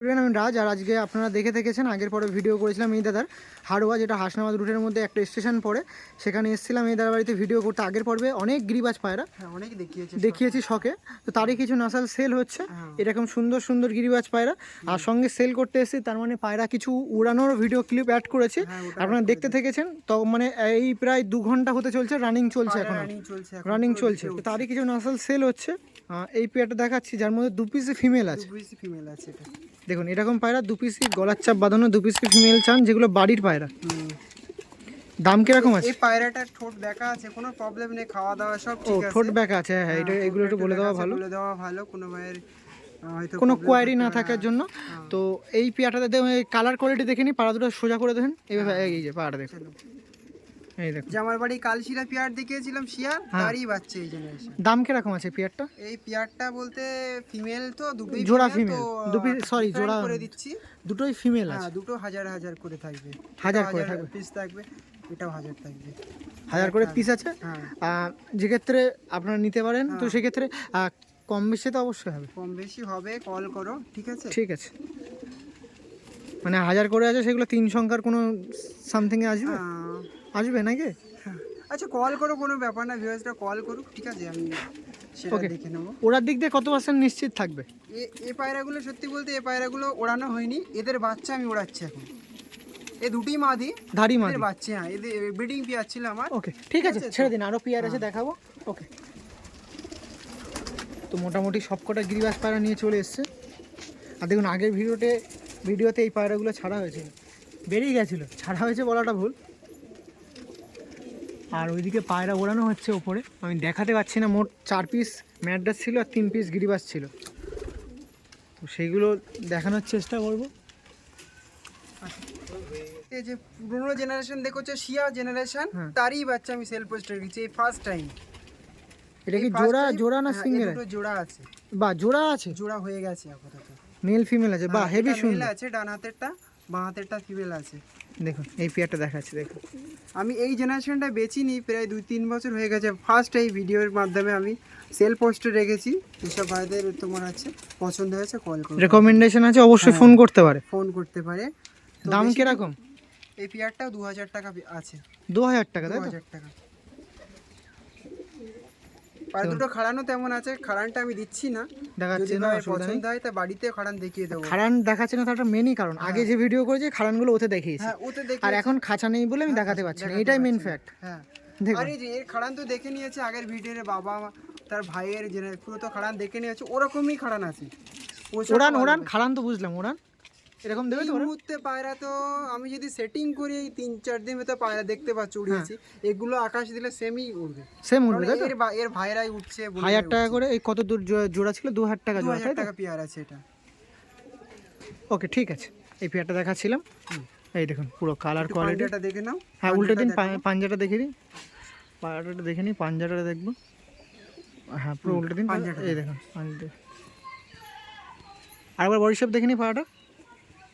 Student আমি রাজ আর আজকে আপনারা দেখে থেকেছেন আগের পরে ভিডিও করেছিলাম এই দাদার হাড়োয়া যেটা হাসনাবাদ রুটের মধ্যে একটা স্টেশন পড়ে সেখানে এসেছিলাম এই দাদার বাড়িতে ভিডিও করতে। আগের পর্বে অনেক গিরিবাজ পায়রা হ্যাঁ অনেক দেখিয়েছে দেখিয়েছি শখে। তো তারই কিছু নাসাল সেল হচ্ছে। হ্যাঁ। এরকম সুন্দর সুন্দর গিরিবাজ পায়রা। আর সঙ্গে সেল করতে এসেছি তার মানে পায়রা কিছু উড়ানোর ভিডিও ক্লিপ অ্যাড করেছি। হ্যাঁ, আপনারা দেখতে থেকেছেন তো মানে এই প্রায় দু ঘণ্টা হতে চলছে রানিং চলছে এখন। রানিং চলছে রানিং চলছে। তো তারই কিছু নাসাল সেল হচ্ছে। এই পেয়ারটা দেখাচ্ছি যার মধ্যে দু পিসে ফিমেল আছে। ফিমেল আছে এটা। দেখুন এরকম পায়রা দু পিসি গলার চাপ বাঁধানো দু পিসি ফিমেল চান যেগুলো বাড়ির পায়রা। দাম কীরকম আছে? এই পায়রাটার ঠোঁট দেখা আছে কোনো প্রবলেম নেই খাওয়া দাওয়া সব ঠিক আছে। ঠোঁট ব্যাক আছে হ্যাঁ এটা এগুলো একটু বলে দেওয়া ভালো। বলে দেওয়া ভালো কোনো হয়তো কোনো কোয়ারি না থাকার জন্য। তো এই পেয়ারটাতে কালার কোয়ালিটি দেখে নি পাড়া দুটো সোজা করে দেখেন এইভাবে এই যে পাড়া দেখুন। চলো। এই যে আমার বাড়ি কালশিরা পিয়ার দেখিয়েছিলাম শিয়ার হ্যাঁ। তারই বাচ্চা এই জেনারেশন দাম কীরকম আছে পেয়ারটা? এই পিয়ারটা বলতে ফিমেল তো দুটোই জোড়া আহ, জোড়া- করে দিচ্ছি। দুটোই ফিমেল হ্যাঁ আছে। দুটো হাজার হাজার করে থাকবে। হাজার এটা করে থাকবে। পিস থাকবে এটাও হাজার থাকবে। হাজার করে পিস আছে? হ্যাঁ। যেক্ষেত্রে আপনারা নিতে পারেন তো সেক্ষেত্রে কম বেশি তো অবশ্যই হবে। কম বেশি হবে কল করো ঠিক আছে? ঠিক আছে। মানে হাজার করে আছে সেগুলো তিন সংখ্যার কোনো সামথিং এ আসবে? আসবে নাকি? হ্যাঁ। আচ্ছা কল করো কোনো ব্যাপার না ভিউয়ার্সরা কল করুক ঠিক আছে? আমি সেটা দেখে নেব। ওরার দিক দিয়ে কত পার্সেন্ট নিশ্চিত থাকবে? এ এই পায়রাগুলো সত্যি বলতে এ পায়রাগুলো ওড়ানো হয়নি। এদের বাচ্চা আমি ওড়াচ্ছি এখন। এই দুটি মাদি ধারি মাদি। বাচ্চা হ্যাঁ এদের ব্রিডিং পেয়ার ছিল আমার। ওকে ঠিক আছে ছেড়ে দিন আরও পিয়ার আছে দেখাবো। ওকে তো মোটামুটি সবকটা গিরিবাস পায়রা নিয়ে চলে এসছে। আর দেখুন আগের ভিডিওতে ভিডিওতে এই পায়রাগুলো ছাড়া হয়েছিল। বেরিয়ে গেছিল। ছাড়া হয়েছে বলাটা ভুল। আর ওইদিকে পায়রা ওড়ানো হচ্ছে ওপরে। আমি দেখাতে পাচ্ছি না মোট চার পিস ম্যাড্রাস ছিল আর তিন পিস গিরিবাস ছিল। তো সেইগুলো দেখানোর চেষ্টা করব। এই যে পুরোনো জেনারেশন দেখছ শিয়া জেনারেশন হ্যাঁ। তারই বাচ্চা আমি সেল পোস্টে রেখেছি এই ফার্স্ট টাইম এটা কি জোড়া জোড়া না সিঙ্গেল দুটো জোড়া আছে। বা জোড়া আছে? জোড়া হয়ে গেছে আপাতত। মেল ফিমেল আছে? বা হ্যাঁ, হেভি এটা সুন্দর আছে ডান হাতেরটা বাঁ হাতেরটা ফিমেল আছে। দেখুন এই পেয়ারটা দেখাচ্ছি দেখুন। আমি এই জেনারেশনটা নিই প্রায় দুই তিন বছর হয়ে গেছে। ফার্স্ট এই ভিডিওর মাধ্যমে আমি সেল পোস্টে রেখেছি। যেসব ভাইদের তোমার আছে পছন্দ হয়েছে কল করো। রেকমেন্ডেশন আছে অবশ্যই ফোন করতে পারে। ফোন করতে পারে। দাম কীরকম? এই পেয়ারটাও দু হাজার টাকা আছে। দু হাজার টাকা দু হাজার টাকা। আর দুটো খাড়ানো তেমন আছে খাড়ানটা আমি দিচ্ছি না। দেখাচ্ছি না পছন্দ হয় তা বাড়িতে খাড়ান দেখিয়ে দেবো। খারান দেখাচ্ছে না তার মেনই কারণ। আগে যে ভিডিও করেছি খারানগুলো ওতে দেখিয়েছি। হ্যাঁ ওতে দেখে আর এখন খাঁচা নেই বলে আমি দেখাতে পারছি না। এটাই মেন ফ্যাক্ট হ্যাঁ। আরে এর খাড়ান তো দেখে নিয়েছে আগের ভিডিওর বাবা তার ভাইয়ের যে পুরো তো খাড়ান দেখে নিয়েছে ওরকমই খাড়ান আছে। ওড়ান ওড়ান খারান তো বুঝলাম ওড়ান। এরকম দেবে এই তো ওরা? মুহূর্তে পায়রা তো আমি যদি সেটিং করি এই তিন চার দিন তো পায়রা দেখতে পাচ্ছি উড়িয়েছি। এগুলো আকাশ দিলে সেমই উড়বে। সেম তাই তো? এর এর ভাইরাই উঠছে হাজার টাকা করে এই কত দূর জোড়া ছিল? দু হাজার টাকা জোড়া টাকা পেয়ার আছে এটা। ওকে ঠিক আছে। এই পেয়ারটা দেখাচ্ছিলাম। এই দেখুন পুরো কালার একটু কোয়ালিটি পাঞ্জাটা দেখে নাও। হ্যাঁ উল্টো দিন পাঞ্জাটা দেখো। পা- পাঞ্জাটা দেখে নিই পাঞ্জাটা দেখব। হ্যাঁ পুরো উল্টে দিন পাঞ্জাটা এই দেখুন পাঞ্জাটা। আরেকবার বডি শেপ দেখে নিই পায়রাটা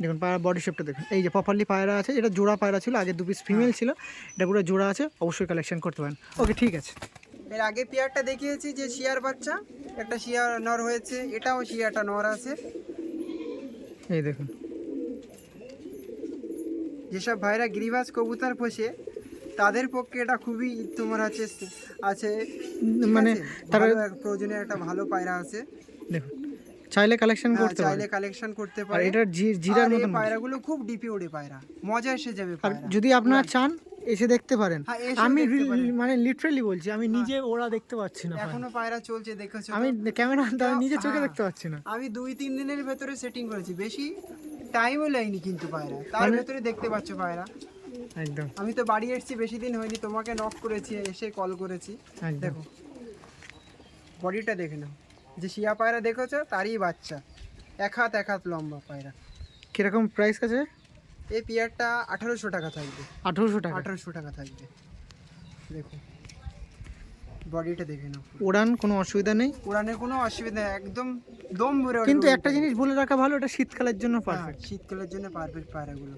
দেখুন পায়রা বডি শেপটা দেখুন। এই যে প্রপারলি পায়রা আছে এটা জোড়া পায়রা ছিল আগে দু পিস ফিমেল ছিল এটা পুরো জোড়া আছে অবশ্যই কালেকশন করতে পারেন। ওকে ঠিক আছে। এর আগে পেয়ারটা দেখিয়েছি যে শিয়ার বাচ্চা একটা শিয়ার নর হয়েছে এটাও শিয়াটা নর আছে। এই দেখুন। যেসব ভাইরা গিরিবাজ কবুতর পোষে তাদের পক্ষে এটা খুবই তোমার আছে আছে। মানে? তারা প্রয়োজনীয় একটা ভালো পায়রা আছে। চাইলে কালেকশন হ্যাঁ, করতে পারেন চাইলে কালেকশন করতে আর পারে। এটার জিরার মতন পায়রাগুলো খুব ডিপে ওড়ে পায়রা। মজা এসে যাবে আর যদি আপনারা চান এসে দেখতে পারেন। হ্যাঁ, আমি। মানে লিটারালি বলছি আমি নিজে ওরা দেখতে পাচ্ছি না। এখনও পায়রা চলছে দেখেছ আমি ক্যামেরা আমি নিজে চোখে হ্যাঁ। দেখতে পাচ্ছি না। আমি দুই তিন দিনের ভেতরে সেটিং করেছি। বেশি টাইমও লাইনি কিন্তু পায়রা। তার ভেতরে দেখতে পাচ্ছ পায়রা। একদম। আমি তো বাড়ি এসেছি বেশি দিন হয়নি তোমাকে নক করেছি এসে কল করেছি। দেখো। বডিটা দেখে নাও। যে শিয়া পায়রা দেখেছ তারই বাচ্চা। এক হাত এক হাত লম্বা পায়রা। কীরকম প্রাইস আছে এই পিয়ারটা আঠারোশো টাকা থাকবে। আঠারোশো টাকা? আঠারোশো টাকা থাকবে। দেখো। বডিটা দেখে নাও উড়ান কোনো অসুবিধা নেই? উড়ানে কোনো অসুবিধা নেই, একদম দম ভরে কিন্তু একটা জিনিস বলে রাখা ভালো এটা শীতকালের জন্য হ্যাঁ, পারফেক্ট শীতকালের জন্য পারফেক্ট পায়রাগুলো।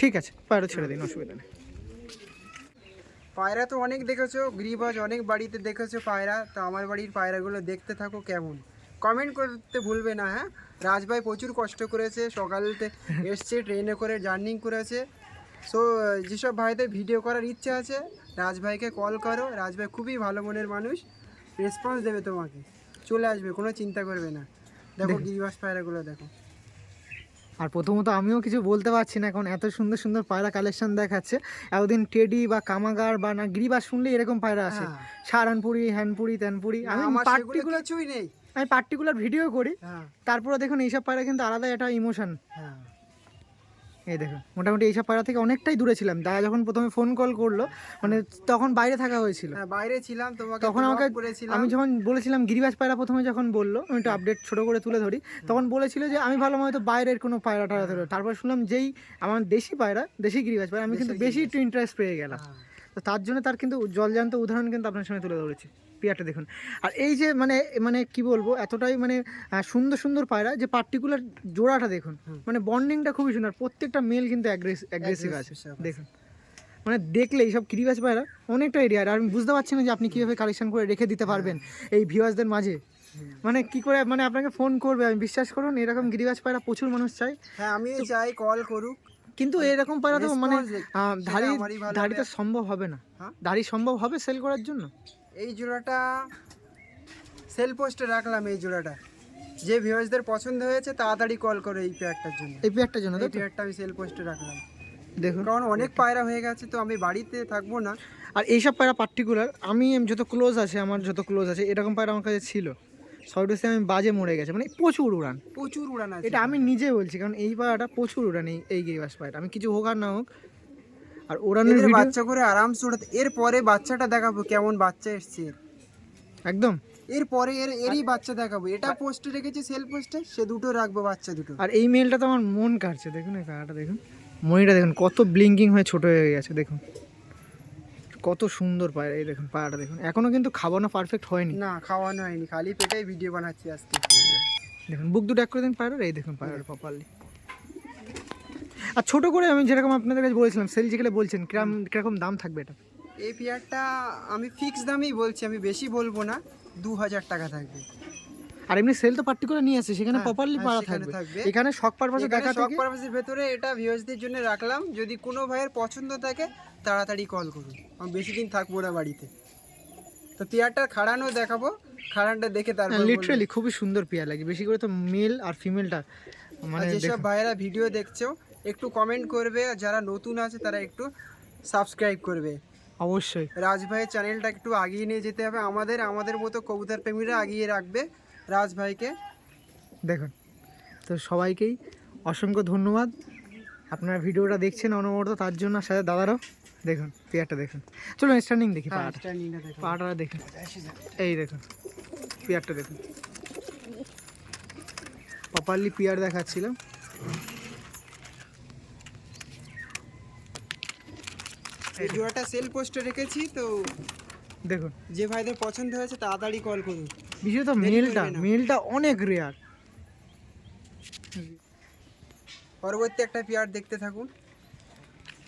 ঠিক আছে পায়রা ছেড়ে দিন অসুবিধা নেই। পায়রা তো অনেক দেখেছ গৃহবাজ অনেক বাড়িতে দেখেছ পায়রা তো আমার বাড়ির পায়রাগুলো দেখতে থাকো কেমন। কমেন্ট করতে ভুলবে না হ্যাঁ? রাজভাই প্রচুর কষ্ট করেছে সকালতে এসছে ট্রেনে করে জার্নিং করেছে। সো যেসব ভাইদের ভিডিও করার ইচ্ছে আছে রাজভাইকে কল করো রাজভাই খুবই ভালো মনের মানুষ রেসপন্স দেবে তোমাকে। চলে আসবে কোনো চিন্তা করবে না। দেখো গিরিবাস পায়রাগুলো দেখো। আর প্রথমত আমিও কিছু বলতে পারছি না এখন এত সুন্দর সুন্দর পায়রা কালেকশন দেখাচ্ছে। এতদিন টেডি বা কামাগার বা না গিরিবাস শুনলে এরকম পায়রা আসে। হ্যাঁ। সারানপুরি হ্যানপুরি তেনপুরি আমি পার্টিকুলার কিছুই নেই। আমি পার্টিকুলার ভিডিও করি। হ্যাঁ। তারপরে দেখুন এইসব পায়রা কিন্তু আলাদা একটা ইমোশন হ্যাঁ। এই দেখো মোটামুটি এইসব পাড়া থেকে অনেকটাই দূরে ছিলাম। দাদা যখন প্রথমে ফোন কল করল মানে তখন বাইরে থাকা হয়েছিল। হ্যাঁ, বাইরে ছিলাম তোমাকে তখন আমাকে আমি যখন বলেছিলাম গিরিবাজ পায়রা প্রথমে যখন বলল আমি একটু আপডেট ছোট করে তুলে ধরি তখন বলেছিল যে আমি ভালো হয়তো বাইরের কোনো পায়রা টায়রা ধরো। তারপর শুনলাম যেই আমার দেশি পায়রা দেশি গিরিবাজ পায়রা আমি কিন্তু বেশি একটু ইন্টারেস্ট পেয়ে গেলাম। হ্যাঁ। তো তার জন্য তার কিন্তু জলজান্ত উদাহরণ কিন্তু আপনার সামনে তুলে ধরেছি। পিয়ারটা দেখুন। আর এই যে মানে মানে কি বলব এতটাই মানে সুন্দর সুন্দর পায়রা যে পার্টিকুলার জোড়াটা দেখুন। মানে বন্ডিংটা খুবই সুন্দর। প্রত্যেকটা মেল কিন্তু অ্যাগ্রেসিভ আছে। দেখুন। মানে দেখলে এইসব কিরিবাজ পায়রা অনেকটা এরিয়া আর আমি বুঝতে পারছি না যে আপনি কীভাবে কালেকশন করে রেখে দিতে পারবেন এই ভিউয়ার্সদের মাঝে। মানে কি করে মানে আপনাকে ফোন করবে আমি বিশ্বাস করুন এরকম গিরিবাজ পায়রা প্রচুর মানুষ চাই হ্যাঁ আমি চাই কল করুক। কিন্তু এরকম পায়রা তো মানে ধাড়ি হবে। সম্ভব হবে না। হ্যাঁ? ধাড়ি সম্ভব হবে সেল করার জন্য? এই জোড়াটা সেল পোস্টে রাখলাম এই জোড়াটা। যে ভিউয়ার্সদের পছন্দ হয়েছে তাড়াতাড়ি কল করো এই পেয়ারটার জন্য। এই পেয়ারটার জন্য এই? পেয়ারটা আমি সেল পোস্টে রাখলাম। দেখুন। কারণ অনেক পায়রা হয়ে গেছে তো আমি বাড়িতে থাকব না। আর এইসব পায়রা পার্টিকুলার আমি যত ক্লোজ আছে আমার যত ক্লোজ আছে এরকম পায়রা আমার কাছে ছিল। সবটাতে আমি বাজে মরে গেছে মানে প্রচুর উড়ান। প্রচুর উড়ান আছে। এটা আমি নিজে বলছি কারণ এই পায়রাটা প্রচুর উড়ান এই এই গিরিবাস পায়রা আমি কিছু হোক আর না হোক আর ওড়ানোর বাচ্চা করে আরামসে উড়াতে এরপরে বাচ্চাটা দেখাবো কেমন বাচ্চা এসছে এর। একদম। এরপরে এর এরই বাচ্চা দেখাবো। এটা পোস্টে রেখেছি সেল পোস্টে সে দুটো রাখব বাচ্চা দুটো। আর এই মেলটা তো আমার মন কাটছে দেখুন এই পায়রাটা দেখুন। মনিটা দেখুন কত ব্লিঙ্কিং হয়ে ছোট হয়ে গেছে দেখুন। কত সুন্দর পায়রা এই দেখুন পায়রাটা দেখুন। এখনও কিন্তু খাওয়ানো পারফেক্ট হয়নি। না খাওয়ানো হয়নি খালি পেটেই ভিডিও বানাচ্ছি আজকে। দেখুন বুক দুটো এক করে দিন পায়রার এই দেখুন পায়রাটা প্রপারলি আর ছোট করে আমি যেরকম আপনাদের কাছে বলেছিলাম সেল যেগুলো বলছেন কিরম কীরকম দাম থাকবে এটা? এই পেয়ারটা আমি ফিক্সড দামেই বলছি আমি বেশি বলব না দু হাজার টাকা থাকবে। আর এমনি সেল তো পার্টিকুলার নিয়ে আসছে সেখানে হ্যাঁ, প্রপারলি হ্যাঁ, পাড়া থাকবে। এখানে শখ পারপাসে দেখা শখ পারপাসের ভেতরে এটা ভিউয়ার্সদের জন্য রাখলাম। যদি কোনো ভাইয়ের পছন্দ থাকে তাড়াতাড়ি কল করুন। আমি বেশি দিন থাকব না বাড়িতে। তো পেয়ারটা খাড়ানো দেখাবো। খাড়ানটা দেখে তারপর বলব। লিটারালি খুবই সুন্দর পেয়ার লাগে। বেশি করে তো মেল আর ফিমেলটা মানে যেসব। ভাইয়েরা ভিডিও দেখছ একটু কমেন্ট করবে। আর যারা নতুন আছে তারা একটু সাবস্ক্রাইব করবে। অবশ্যই। রাজ ভাইয়ের চ্যানেলটা একটু আগিয়ে নিয়ে যেতে হবে। আমাদের আমাদের মতো কবুতর প্রেমীরা আগিয়ে রাখবে। রাজ ভাইকে। দেখুন তো সবাইকেই অসংখ্য ধন্যবাদ। আপনারা ভিডিওটা দেখছেন অনবরত তার জন্য সাথে দাদারাও দেখুন পেয়ারটা দেখুন। চলুন স্ট্যান্ডিং দেখি হ্যাঁ, পাটা পাটা দেখুন। এই দেখুন পেয়ারটা দেখুন। প্রপারলি পেয়ার দেখাচ্ছিলাম। এই জোড়াটা সেল পোস্টে রেখেছি তো দেখুন। যে ভাইদের পছন্দ হয়েছে তাড়াতাড়ি কল করুন। বিশেষত মেলটা করবে অনেক রেয়ার পরবর্তী একটা পেয়ার দেখতে থাকুন।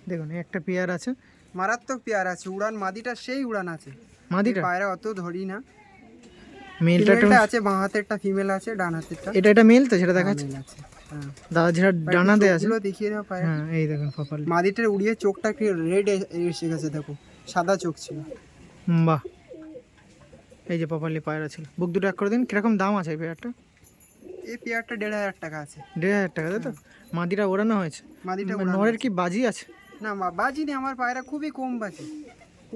দেখুন একটা পেয়ার আছে। মারাত্মক পেয়ার আছে উড়ান মাদিটা সেই উড়ান আছে। মাদিটা? পায়রা অত ধরি না। মেলটা আছে বাঁ হাতেরটা ফিমেল আছে ডান হাতেরটা। এটা এটা মেল তো সেটা দেখাচ্ছে। male হ্যাঁ। দাদা যেটা ডানাতে আছে। দেখিয়ে দাও পায়রা হ্যাঁ এই দেখুন প্রপারলি মাদিটার উড়িয়ে চোখটা একটু রেড এসে গেছে দেখো সাদা চোখ ছিল। বাহ। এই যে প্রপারলি পায়রা ছিল। বুক দুটো এক করে দিন কীরকম দাম আছে এই পেয়ারটা? এই পেয়ারটা দেড় হাজার টাকা আছে। দেড় হাজার টাকা তাই তো? মাদিটা ওড়ানো হয়েছে? মাদিটা মানে নরের কি বাজি আছে? না বাজি নেই আমার পায়রা খুবই কম বাজি।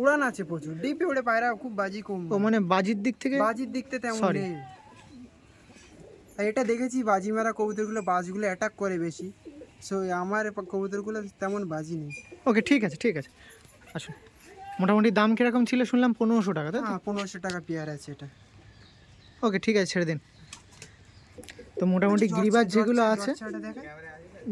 উড়ান আছে প্রচুর ডিপে ওড়ে পায়রা খুব বাজি কম ও মানে বাজির দিক থেকে বাজির দিক থেকে তেমন. নেই। আর এটা দেখেছি বাজি মারা কবুতরগুলো বাজগুলো অ্যাটাক করে বেশি। সো আমার কবুতরগুলো তেমন বাজি নেই। ওকে ঠিক আছে ঠিক আছে। আসুন। মোটামুটি দাম কীরকম ছিল শুনলাম পনেরোশো টাকা তাই তো? হ্যাঁ পনেরোশো টাকা পেয়ার আছে এটা। ওকে ঠিক আছে ছেড়ে দিন। তো মোটামুটি গিরিবাজ যেগুলো আছে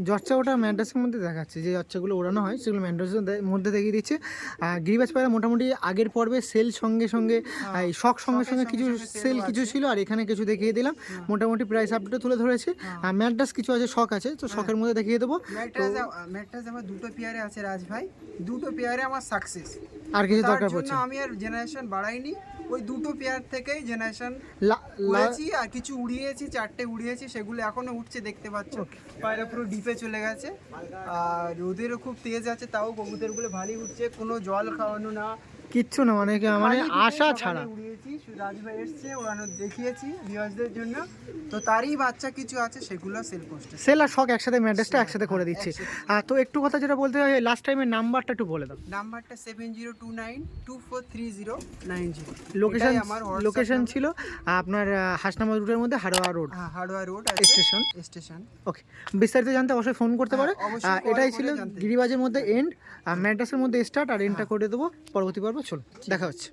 জর্চা ওটা ম্যাড্রাসের মধ্যে দেখাচ্ছে যে জর্চাগুলো ওড়ানো হয় সেগুলো ম্যাড্রাসের দে- মধ্যে দেখিয়ে দিচ্ছে। আর গিরিবাজ পায়রা মোটামুটি আগের পর্বে সেল সঙ্গে সঙ্গে এই শখ সঙ্গে সঙ্গে কিছু সেল কিছু ছিল আর এখানে কিছু দেখিয়ে দিলাম। মোটামুটি প্রাইস আপডেটও তুলে ধরেছে। আর ম্যাড্রাস কিছু আছে শখ আছে তো শখের মধ্যে দেখিয়ে দেবো। ম্যাট্রাস আমার দুটো পেয়ারে আছে রাজ ভাই দুটো পেয়ারে আমার সাকসেস আর কিছু দরকার পড়ছে। আমি আর জেনারেশন বাড়াইনি। ওই দুটো পেয়ার থেকেই জেনারেশন লা- আর কিছু উড়িয়েছি চারটে উড়িয়েছি সেগুলো এখনও উঠছে দেখতে পাচ্ছ। পায়রা পুরো ডিপে চলে গেছে। আর রোদেরও খুব তেজ আছে তাও কবুতরগুলো ভালোই উঠছে। কোনো জল খাওয়ানো না কিচ্ছু না মানে কি- মানে আশা ছাড়া। উড়িয়েছি রাজভাই এসছে ওড়ানো দেখিয়েছি ভিউয়ার্সদের জন্য। তো তারই বাচ্চা কিছু আছে সেগুলো সেল করছে। সেল আর শখ একসাথে ম্যাড্রেসটা একসাথে করে দিচ্ছি। আর তো একটু কথা যেটা বলতে হয় লাস্ট টাইমের নাম্বারটা একটু বলে দাও। নাম্বারটা seven zero two nine two four three zero nine zero location আমার লোকেশন ছিল আপনার আহ, হাসনাবাদ রুটের মধ্যে Haroa road road station station okay বিস্তারিত জানতে অবশ্যই ফোন করতে পারে। হ্যাঁ, call এটাই ছিল। গিরিবাজের মধ্যে এন্ড ম্যাড্রাসের মধ্যে স্টার্ট আর এন্ডটা করে দেবো। পরবর্তী পর্ব চলো দেখা হচ্ছে।